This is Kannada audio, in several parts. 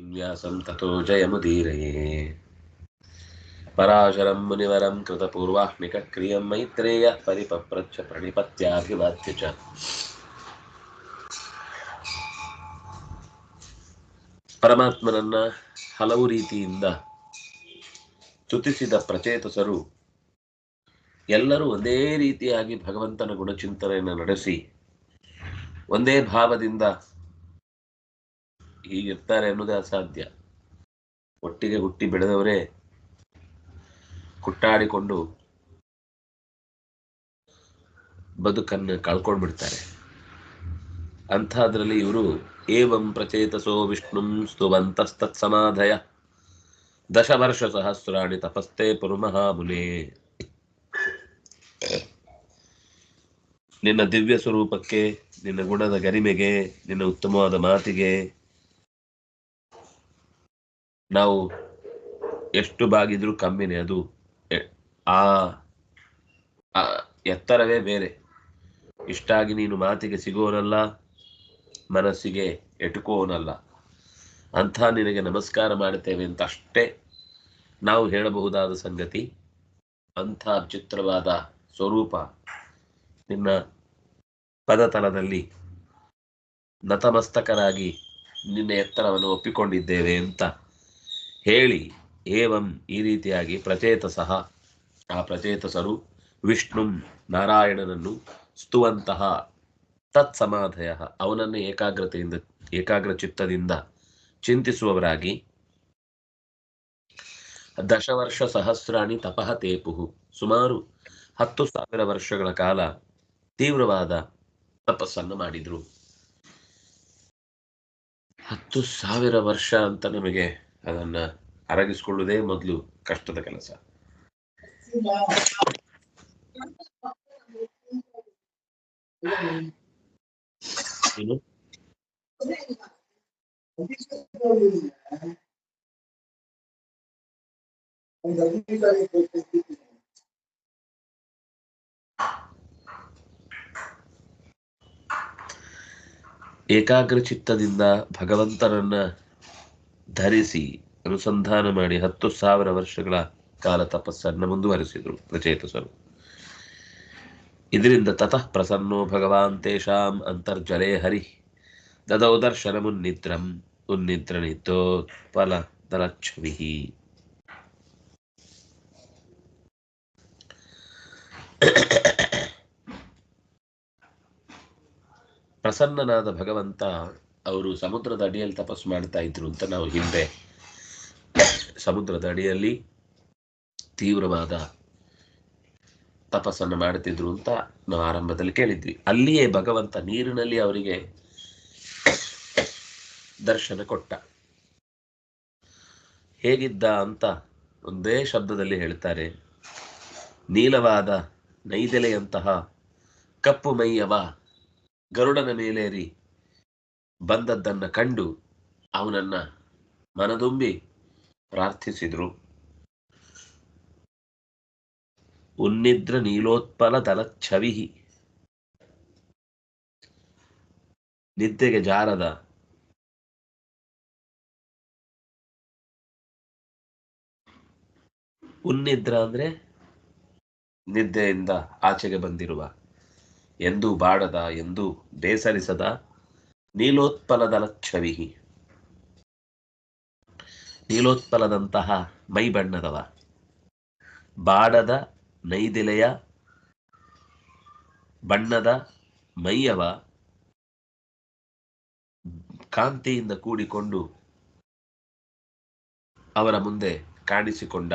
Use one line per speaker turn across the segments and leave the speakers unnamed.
व्यासं ततो जयमुदीरये पराशरं मुनिवरं कृतपूर्वाह्निकक्रियं मैत्रेयः परिपप्रच्छ प्रणिपत्याभिवाद्य च ಪರಮಾತ್ಮನನ್ನ ಹಲವು ರೀತಿಯಿಂದ ಸ್ತುತಿಸಿದ ಪ್ರಚೇತಸರು ಎಲ್ಲರೂ ಒಂದೇ ರೀತಿಯಾಗಿ ಭಗವಂತನ ಗುಣಚಿಂತನೆಯನ್ನು ನಡೆಸಿ ಒಂದೇ ಭಾವದಿಂದ ಹೀಗಿರ್ತಾರೆ ಅನ್ನೋದೇ ಅಸಾಧ್ಯ. ಒಟ್ಟಿಗೆ ಹುಟ್ಟಿ ಬೆಳೆದವರೇ ಕುಟ್ಟಾಡಿಕೊಂಡು ಬದುಕನ್ನು ಕಳ್ಕೊಂಡ್ಬಿಡ್ತಾರೆ. ಅಂಥದ್ರಲ್ಲಿ ಇವರು ಏವಂ ಪ್ರಚೇತಸೋ ವಿಷ್ಣುಂ ಸ್ತುವಂತಸ್ತತ್ಸಮಾಧಯ ದಶವರ್ಷ ಸಹಸ್ರಾಣಿ ತಪಸ್ತೆ ಪುರುಮಹಾಮುನೇ. ನಿನ್ನ ದಿವ್ಯ ಸ್ವರೂಪಕ್ಕೆ, ನಿನ್ನ ಗುಣದ ಗರಿಮೆಗೆ, ನಿನ್ನ ಉತ್ತಮವಾದ ಮಾತಿಗೆ ನಾವು ಎಷ್ಟು ಬಾಗಿದ್ರೂ ಕಮ್ಮಿನೇ ಅದು. ಆ ಎತ್ತರವೇ ಬೇರೆ. ಇಷ್ಟಾಗಿ ನೀನು ಮಾತಿಗೆ ಸಿಗೋನಲ್ಲ, ಮನಸ್ಸಿಗೆ ಎಟುಕೋನಲ್ಲ. ಅಂಥ ನಿನಗೆ ನಮಸ್ಕಾರ ಮಾಡುತ್ತೇವೆ ಅಂತ ಅಷ್ಟೇ ನಾವು ಹೇಳಬಹುದಾದ ಸಂಗತಿ. ಅಂಥ ಚಿತ್ರವಾದ ಸ್ವರೂಪ ನಿನ್ನ ಪದತಲದಲ್ಲಿ ನತಮಸ್ತಕರಾಗಿ ನಿನ್ನ ಎತ್ತರವನ್ನು ಒಪ್ಪಿಕೊಂಡಿದ್ದೇವೆ ಅಂತ. ಹೇಳಿ. ಏವಂ ಈ ರೀತಿಯಾಗಿ ಪ್ರಚೇತಸಃ, ಆ ಪ್ರಚೇತಸರು ವಿಷ್ಣುಂ ನಾರಾಯಣನನ್ನು ಸ್ತುವಂತಹ ತತ್ಸಮಾಧಯ, ಅವನನ್ನು ಏಕಾಗ್ರತೆಯಿಂದ ಏಕಾಗ್ರ ಚಿತ್ತದಿಂದ ಚಿಂತಿಸುವವರಾಗಿ ದಶವರ್ಷ ಸಹಸ್ರಾಣಿ ತಪಃ ತೇಪುಹು ಸುಮಾರು ಹತ್ತು ಸಾವಿರ ವರ್ಷಗಳ ಕಾಲ ತೀವ್ರವಾದ ತಪಸ್ಸನ್ನು ಮಾಡಿದ್ರು. ಹತ್ತು ಸಾವಿರ ವರ್ಷ ಅಂತ ನಮಗೆ ಅದನ್ನ ಅರಗಿಸಿಕೊಳ್ಳುವುದೇ ಮೊದಲು ಕಷ್ಟದ ಕೆಲಸ. ಏಕಾಗ್ರ ಚಿತ್ತದಿಂದ ಭಗವಂತನನ್ನ ಧರಿಸಿ ಅನುಸಂಧಾನ ಮಾಡಿ ಹತ್ತು ಸಾವಿರ ವರ್ಷಗಳ ಕಾಲ ತಪಸ್ಸನ್ನು ಮುಂದುವರಿಸಿದರು ಪ್ರಚೇತಸರು ಇದರಿಂದ ತತಃ ಪ್ರಸನ್ನೋ ಭಗವಾನ್ ತೇಷಾಂ ಅಂತರ್ಜಲೇ ಹರಿ. ದದೌ ದರ್ಶನ ಮುನ್ನಿದ್ರಂ ಉನ್ನಿದ್ರನಿತೋ ಫಲ ದಲಚ್ಛವಿ ಪ್ರಸನ್ನನಾದ ಭಗವಂತ ಅವರು ಸಮುದ್ರದ ಅಡಿಯಲ್ಲಿ ತಪಸ್ಸು ಮಾಡ್ತಾ ಇದ್ರು ಅಂತ ನಾವು ಹಿಂದೆ ಸಮುದ್ರದ ಅಡಿಯಲ್ಲಿ ತೀವ್ರವಾದ ತಪಸ್ಸನ್ನು ಮಾಡುತ್ತಿದ್ರು ಅಂತ ನಾವು ಆರಂಭದಲ್ಲಿ ಕೇಳಿದ್ವಿ. ಅಲ್ಲಿಯೇ ಭಗವಂತ ನೀರಿನಲ್ಲಿ ಅವರಿಗೆ ದರ್ಶನ ಕೊಟ್ಟ. ಹೇಗಿದ್ದ ಅಂತ ಒಂದೇ ಶಬ್ದದಲ್ಲಿ ಹೇಳ್ತಾರೆ, ನೀಲವಾದ ನೈದೆಲೆಯಂತಹ ಕಪ್ಪು ಮೈಯವ ಗರುಡನ ಮೇಲೇರಿ ಬಂದದ್ದನ್ನ ಕಂಡು ಅವನನ್ನ ಮನದುಂಬಿ ಪ್ರಾರ್ಥಿಸಿದರು. ಉನ್ನಿದ್ರ ನೀಲೋತ್ಪಲ ದಲಚ್ಛವಿಹಿ. ನಿದ್ದೆಗೆ ಜಾರದ ಉನ್ನಿದ್ರ ಅಂದ್ರೆ ನಿದ್ದೆಯಿಂದ ಆಚೆಗೆ ಬಂದಿರುವ. ಎಂದೂ ಬಾಡದ, ಎಂದು ಬೇಸರಿಸದ ನೀಲೋತ್ಪಲದ ಲಕ್ಷವಿ ನೀಲೋತ್ಪಲದಂತಹ ಮೈ ಬಣ್ಣದವ. ಬಾಡದ ನೈದೆಲೆಯ ಬಣ್ಣದ ಮೈಯವ. ಕಾಂತಿಯಿಂದ ಕೂಡಿಕೊಂಡು ಅವರ ಮುಂದೆ ಕಾಣಿಸಿಕೊಂಡ.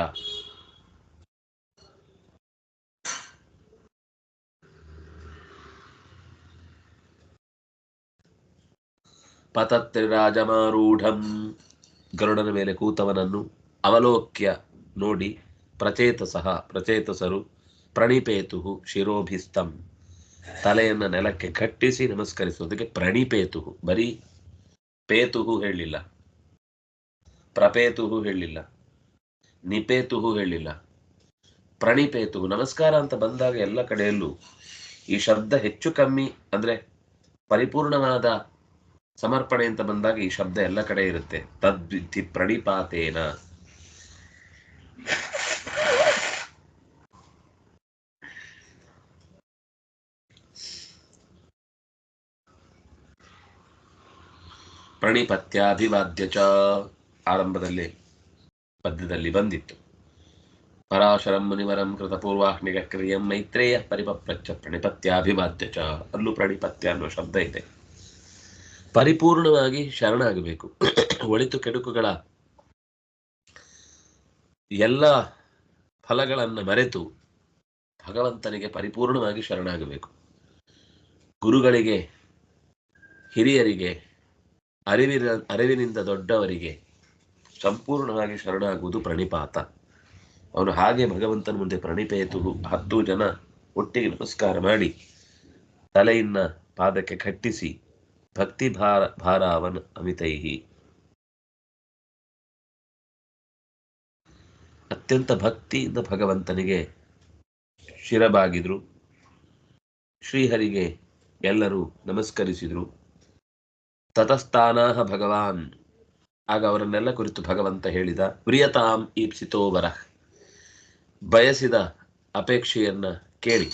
ಪತತ್ರಿರಾಜಮಾರೂಢಂ ಗರುಡನ ಮೇಲೆ ಕೂತವನನ್ನು ಅವಲೋಕ್ಯ ನೋಡಿ ಪ್ರಚೇತಸಃ, ಪ್ರಚೇತಸರು ಪ್ರಣಿಪೇತು ಶಿರೋಭಿಸ್ತಂ ತಲೆಯನ್ನು ನೆಲಕ್ಕೆ ಕಟ್ಟಿಸಿ ನಮಸ್ಕರಿಸುವುದಕ್ಕೆ ಪ್ರಣಿಪೇತು ಬರೀ ಪೇತುಹು ಹೇಳಿಲ್ಲ ಪ್ರಪೇತುಹು ಹೇಳಿಲ್ಲ ನಿಪೇತುಹು ಹೇಳಿಲ್ಲ ಪ್ರಣಿಪೇತು ನಮಸ್ಕಾರ ಅಂತ ಬಂದಾಗ ಎಲ್ಲ ಕಡೆಯಲ್ಲೂ ಈ ಶಬ್ದ ಹೆಚ್ಚು ಕಮ್ಮಿ ಅಂದ್ರೆ ಪರಿಪೂರ್ಣವಾದ ಸಮರ್ಪಣೆ ಅಂತ ಬಂದಾಗ ಈ ಶಬ್ದ ಎಲ್ಲ ಕಡೆ ಇರುತ್ತೆ. ತದ್ವಿಧಿ ಪ್ರಣಿಪಾತೇನ. ಪ್ರಣಿಪತ್ಯಾಭಿವಾದ್ಯ ಚ ಆರಂಭದಲ್ಲಿ, ಪದ್ಯದಲ್ಲಿ ಬಂದಿತ್ತು. ಪರಾಶರಂ ಮುನಿವರಂ ಕೃತಪೂರ್ವಾಹ್ನಿಕ ಕ್ರಿಯಂ ಮೈತ್ರೇಯ ಪರಿಪಪ್ರಚ್ಚ ಪ್ರಣಿಪತ್ಯಾಭಿವಾದ್ಯ ಚ. ಅಲ್ಲೂ ಪ್ರಣಿಪತ್ಯ ಅನ್ನುವ ಶಬ್ದ ಇದೆ. ಪರಿಪೂರ್ಣವಾಗಿ ಶರಣಾಗಬೇಕು. ಒಳಿತು ಕೆಡುಕುಗಳ ಎಲ್ಲ ಫಲಗಳನ್ನು ಮರೆತು ಭಗವಂತನಿಗೆ ಪರಿಪೂರ್ಣವಾಗಿ ಶರಣಾಗಬೇಕು. ಗುರುಗಳಿಗೆ, ಹಿರಿಯರಿಗೆ, ಅರಿವಿನ, ಅರಿವಿನಿಂದ ದೊಡ್ಡವರಿಗೆ ಸಂಪೂರ್ಣವಾಗಿ ಶರಣಾಗುವುದು ಪ್ರಣಿಪಾತ. ಅವನು ಹಾಗೆ ಭಗವಂತನ ಮುಂದೆ ಪ್ರಣಿಪೇತು ಹತ್ತು ಜನ ಒಟ್ಟಿಗೆ ನಮಸ್ಕಾರ ಮಾಡಿ ತಲೆಯನ್ನ ಪಾದಕ್ಕೆ ಕಟ್ಟಿಸಿ ಭಕ್ತಿ ಭಾರ ಭಾರಾವನ್ ಅಮಿತೈಹಿ. ಅತ್ಯಂತ ಭಕ್ತಿಯಿಂದ ಭಗವಂತನಿಗೆ ಶಿರಬಾಗಿದ್ರು. ಶ್ರೀಹರಿಗೆ ಎಲ್ಲರೂ ನಮಸ್ಕರಿಸಿದ್ರು. ತತಸ್ಥಾನಾಹ ಭಗವಾನ್. ಆಗ ಅವರನ್ನೆಲ್ಲ ಕುರಿತು ಭಗವಂತ ಹೇಳಿದ, ಪ್ರಿಯತಾಂ ಈಪ್ಸಿತೋವರ ಬಯಸಿದ ಅಪೇಕ್ಷೆಯನ್ನ ಕೇಳಿ,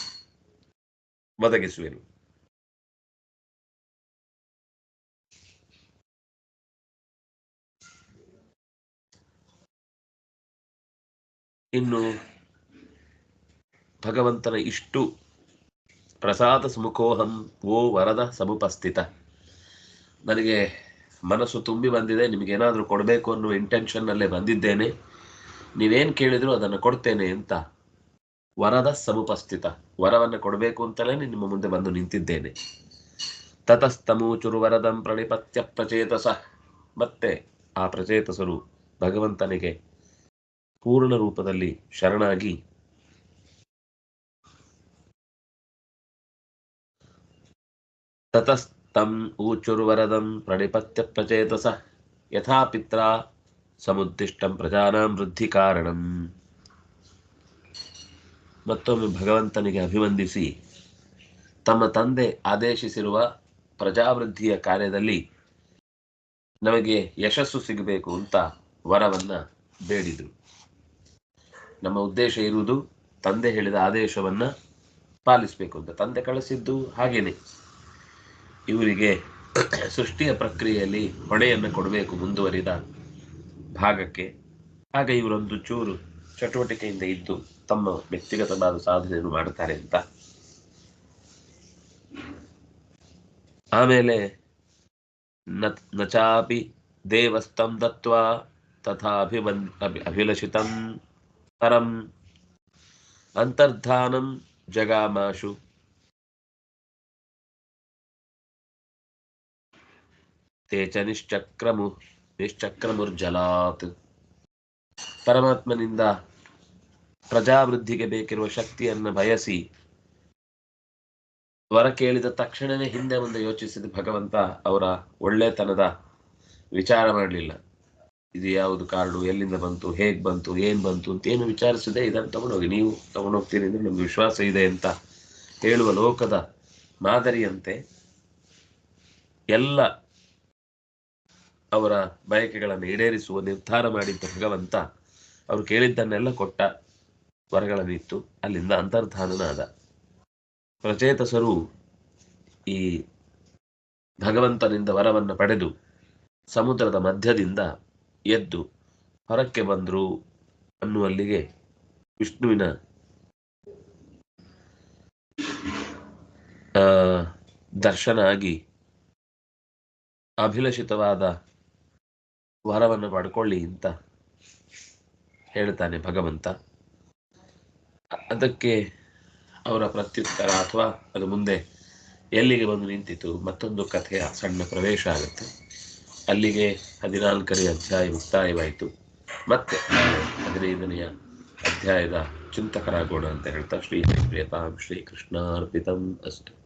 ಒದಗಿಸುವೆನು. ಇನ್ನು ಭಗವಂತನ ಇಷ್ಟು ಪ್ರಸಾದ ಸುಮುಖೋಹಂ ಓ ವರದ ಸಮುಪಸ್ಥಿತ. ನನಗೆ ಮನಸ್ಸು ತುಂಬಿ ಬಂದಿದೆ, ನಿಮಗೇನಾದರೂ ಕೊಡಬೇಕು ಅನ್ನೋ ಇಂಟೆನ್ಷನ್ನಲ್ಲೇ ಬಂದಿದ್ದೇನೆ. ನೀವೇನು ಕೇಳಿದ್ರು ಅದನ್ನು ಕೊಡ್ತೇನೆ ಅಂತ ವರದ ಸಮುಪಸ್ಥಿತ. ವರವನ್ನು ಕೊಡಬೇಕು ಅಂತಲೇ ನಿಮ್ಮ ಮುಂದೆ ಬಂದು ನಿಂತಿದ್ದೇನೆ. ತತಸ್ತಮೂಚುರು ವರದಂ ಪ್ರಣಿಪತ್ಯ ಪ್ರಚೇತಸ. ಮತ್ತೆ ಆ ಪ್ರಚೇತಸರು ಭಗವಂತನಿಗೆ ಪೂರ್ಣ ರೂಪದಲ್ಲಿ ಶರಣಾಗಿ ತತಸ್ತಂ ಊಚುರ್ವರದಂ ಪ್ರಣಿಪತ್ಯ ಪ್ರಚೇತಸ. ಯಥಾ ಪಿತ್ರ ಸಮುದ್ದಿಷ್ಟಂ ಪ್ರಜಾನಾಂ ವೃದ್ಧಿ ಕಾರಣಂ. ಮತ್ತೊಮ್ಮೆ ಭಗವಂತನಿಗೆ ಅಭಿವಂದಿಸಿ ತಮ್ಮ ತಂದೆ ಆದೇಶಿಸಿರುವ ಪ್ರಜಾವೃದ್ಧಿಯ ಕಾರ್ಯದಲ್ಲಿ ನಮಗೆ ಯಶಸ್ಸು ಸಿಗಬೇಕು ಅಂತ ವರವನ್ನ ಬೇಡಿದರು. ನಮ್ಮ ಉದ್ದೇಶ ಇರುವುದು ತಂದೆ ಹೇಳಿದ ಆದೇಶವನ್ನ ಪಾಲಿಸಬೇಕು ಅಂತ. ತಂದೆ ಕಳಿಸಿದ್ದು ಹಾಗೇನೆ. ಇವರಿಗೆ ಸೃಷ್ಟಿಯ ಪ್ರಕ್ರಿಯೆಯಲ್ಲಿ ಹೊಣೆಯನ್ನು ಕೊಡಬೇಕು ಮುಂದುವರಿದ ಭಾಗಕ್ಕೆ. ಆಗ ಇವರೊಂದು ಚೂರು ಚಟುವಟಿಕೆಯಿಂದ ಇದ್ದು ತಮ್ಮ ವ್ಯಕ್ತಿಗತವಾದ ಸಾಧನೆಯನ್ನು ಮಾಡುತ್ತಾರೆ ಅಂತ. ಆಮೇಲೆ ನಚಾಪಿ ದೇವಸ್ಥಂ ದತ್ವ ತಥಾ ಅಭಿ, ಅಭಿಲಷಿತಂ ಪರಂ ಅಂತರ್ಧಾನಂ ಜಗಾಮಾಶು ತೇ ಚ ನಿಶ್ಚಕ್ರಮು ನಿಶ್ಚಕ್ರಮುರ್ಜಲಾತ್ ಪರಮಾತ್ಮನಿಂದ ಪ್ರಜಾವೃದ್ಧಿಗೆ ಬೇಕಿರುವ ಶಕ್ತಿಯನ್ನು ಬಯಸಿ ವರ ಕೇಳಿದ ತಕ್ಷಣವೇ ಹಿಂದೆ ಮುಂದೆ ಯೋಚಿಸಿದ ಭಗವಂತ ಅವರ ಒಳ್ಳೆತನದ ವಿಚಾರ ಮಾಡಲಿಲ್ಲ. ಇದು ಯಾವುದು ಕಾರ್ಡು ಎಲ್ಲಿಂದ ಬಂತು? ಹೇಗ್ ಬಂತು? ಏನ್ ಬಂತು ಅಂತ ಏನು ವಿಚಾರಿಸಿದೆ ಇದನ್ನು ತಗೊಂಡೋಗಿ ನೀವು ತಗೊಂಡೋಗ್ತೀರಿ ಅಂದ್ರೆ ನಮ್ಗೆ ವಿಶ್ವಾಸ ಇದೆ ಅಂತ ಹೇಳುವ ಲೋಕದ ಮಾದರಿಯಂತೆ ಎಲ್ಲ ಅವರ ಬಯಕೆಗಳನ್ನು ಈಡೇರಿಸುವ ನಿರ್ಧಾರ ಮಾಡಿದ್ದ ಭಗವಂತ ಅವರು ಕೇಳಿದ್ದನ್ನೆಲ್ಲ ಕೊಟ್ಟ ವರಗಳನ್ನಿತ್ತು. ಅಲ್ಲಿಂದ ಅಂತರ್ಧಾನನಾದ ಪ್ರಚೇತಸರು ಈ ಭಗವಂತನಿಂದ ವರವನ್ನು ಪಡೆದು ಸಮುದ್ರದ ಮಧ್ಯದಿಂದ ಎದ್ದು ಹೊರಕ್ಕೆ ಬಂದರು ಅನ್ನುವಲ್ಲಿಗೆ ವಿಷ್ಣುವಿನ ದರ್ಶನ ಆಗಿ ಅಭಿಲಷಿತವಾದ ವರವನ್ನು ಪಡ್ಕೊಳ್ಳಿ ಅಂತ ಹೇಳ್ತಾನೆ ಭಗವಂತ. ಅದಕ್ಕೆ ಅವರ ಪ್ರತ್ಯುತ್ತರ ಅಥವಾ ಅದು ಮುಂದೆ ಎಲ್ಲಿಗೆ ಬಂದು ನಿಂತಿತು ಮತ್ತೊಂದು ಕಥೆಯ ಸಣ್ಣ ಪ್ರವೇಶ ಆಗುತ್ತೆ. ಅಲ್ಲಿಗೆ ಹದಿನಾಲ್ಕನೇ ಅಧ್ಯಾಯ ಮುಕ್ತಾಯವಾಯಿತು. ಮತ್ತೆ ಹದಿನೈದನೆಯ ಅಧ್ಯಾಯದ ಚಿಂತಕರಾಗೋಣ ಅಂತ ಹೇಳ್ತಾ ಶ್ರೀ ಪ್ರಿಯತಾಂ ಶ್ರೀ ಕೃಷ್ಣಾರ್ಪಿತಂ ಅಸ್ತು.